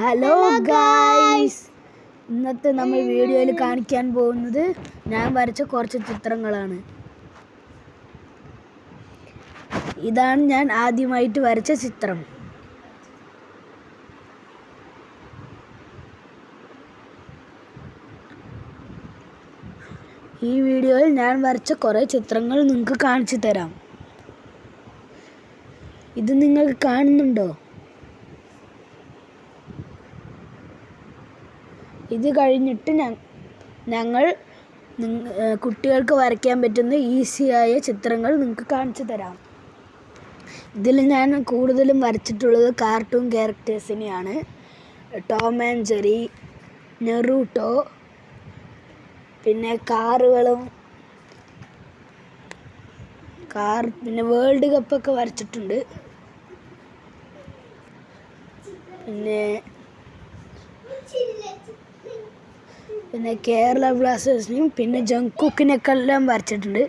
Hello guys ഇന്നത്തെ നമ്മൾ വീഡിയോയിൽ കാണിക്കാൻ പോകുന്നത് ഞാൻ വരച്ച കുറച്ച് ചിത്രങ്ങളാണ്. ഇതാണ് ഞാൻ ആദ്യമായിട്ട് വരച്ച ചിത്രം. ഈ വീഡിയോയിൽ ഞാൻ വരച്ച കുറേ ചിത്രങ്ങൾ നിങ്ങൾക്ക് കാണിച്ചു തരാം. ഇത് നിങ്ങൾക്ക് കാണുന്നുണ്ടോ? ഇത് കഴിഞ്ഞിട്ട് ഞങ്ങൾ കുട്ടികൾക്ക് വരയ്ക്കാൻ പറ്റുന്ന ഈസിയായ ചിത്രങ്ങൾ നിങ്ങൾക്ക് കാണിച്ചു തരാം. ഇതിൽ ഞാൻ കൂടുതലും വരച്ചിട്ടുള്ളത് കാർട്ടൂൺ ക്യാരക്ടേഴ്സിനെയാണ് ടോം ആൻഡ് ജെറി നെറൂട്ടോ പിന്നെ കാറുകളും കാർ പിന്നെ വേൾഡ് കപ്പൊക്കെ വരച്ചിട്ടുണ്ട്. പിന്നെ പിന്നെ കേരള ബ്ലാസ്റ്റേഴ്സിനെയും പിന്നെ ജങ്കുക്കിനൊക്കെ എല്ലാം വരച്ചിട്ടുണ്ട്.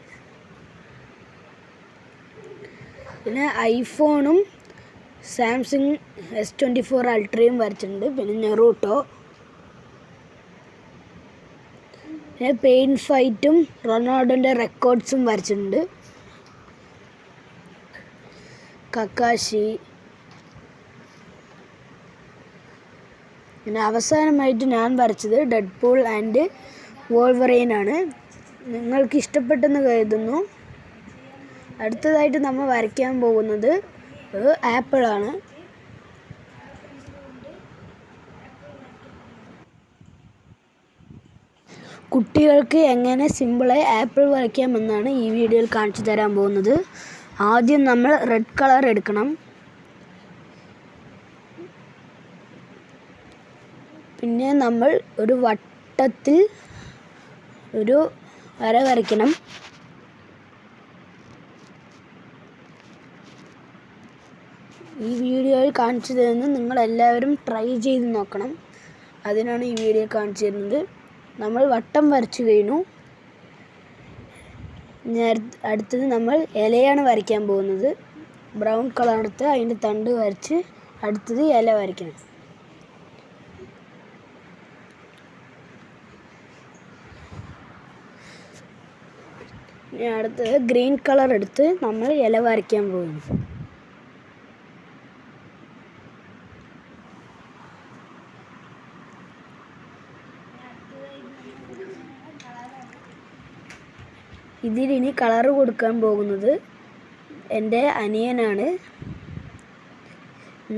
പിന്നെ ഐഫോണും സാംസങ് എസ് ട്വന്റി ഫോർ അൾട്രയും വരച്ചിട്ടുണ്ട്. പിന്നെ നെറൂട്ടോ. പിന്നെ പെയിൻ ഫൈറ്റും റൊണാൾഡോന്റെ റെക്കോർഡ്സും വരച്ചിട്ടുണ്ട്. കക്കാശി. പിന്നെ അവസാനമായിട്ട് ഞാൻ വരച്ചത് ഡെഡ് പൂൾ ആൻഡ് ആണ് നിങ്ങൾക്ക് ഇഷ്ടപ്പെട്ടെന്ന് കരുതുന്നു. അടുത്തതായിട്ട് നമ്മൾ വരയ്ക്കാൻ പോകുന്നത് ആപ്പിളാണ്. കുട്ടികൾക്ക് എങ്ങനെ സിമ്പിളായി ആപ്പിൾ വരയ്ക്കാമെന്നാണ് ഈ വീഡിയോയിൽ കാണിച്ചു തരാൻ പോകുന്നത്. ആദ്യം നമ്മൾ റെഡ് കളർ എടുക്കണം. പിന്നെ നമ്മൾ ഒരു വട്ടത്തിൽ ഒരു വര വരയ്ക്കണം. ഈ വീഡിയോയിൽ കാണിച്ചു തരുന്നത് നിങ്ങളെല്ലാവരും ട്രൈ ചെയ്ത് നോക്കണം. അതിനാണ് ഈ വീഡിയോ കാണിച്ചു തരുന്നത്. നമ്മൾ വട്ടം വരച്ചു കഴിഞ്ഞു. അടുത്തത് നമ്മൾ ഇലയാണ് വരയ്ക്കാൻ പോകുന്നത്. ബ്രൗൺ കളർ എടുത്ത് അതിന്റെ തണ്ട് വരച്ച് അടുത്തത് ഇല വരയ്ക്കണം. അടുത്തത് ഗ്രീൻ കളർ എടുത്ത് നമ്മൾ ഇല വരയ്ക്കാൻ പോകുന്നു ഇതിലിനി കളർ കൊടുക്കാൻ പോകുന്നത് എന്റെ അനിയനാണ്.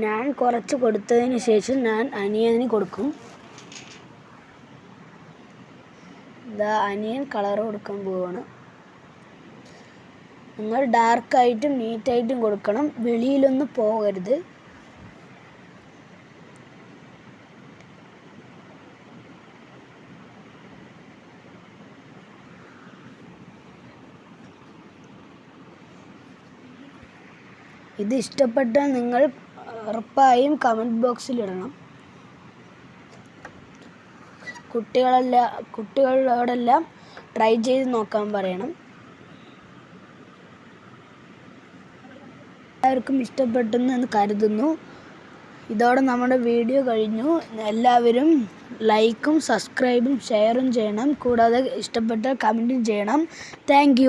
ഞാൻ കുറച്ച് കൊടുത്തതിന് ശേഷം ഞാൻ അനിയന് കൊടുക്കും. ഇതാ അനിയൻ കളർ കൊടുക്കാൻ പോവാണ്. നിങ്ങൾ ഡാർക്കായിട്ടും നീറ്റായിട്ടും കൊടുക്കണം. വെളിയിലൊന്നും പോകരുത്. ഇത് ഇഷ്ടപ്പെട്ടാൽ നിങ്ങൾ ഉറപ്പായും കമന്റ് ബോക്സിൽ ഇടണം. കുട്ടികളെല്ലാം കുട്ടികളോടെല്ലാം ട്രൈ ചെയ്ത് നോക്കാൻ പറയണം. എല്ലാവർക്കും ഇഷ്ടപ്പെട്ടെന്ന് കരുതുന്നു. ഇതോടെ നമ്മുടെ വീഡിയോ കഴിഞ്ഞു. എല്ലാവരും ലൈക്കും സബ്സ്ക്രൈബും ഷെയറും ചെയ്യണം. കൂടാതെ ഇഷ്ടപ്പെട്ട കമന്റും ചെയ്യണം. താങ്ക്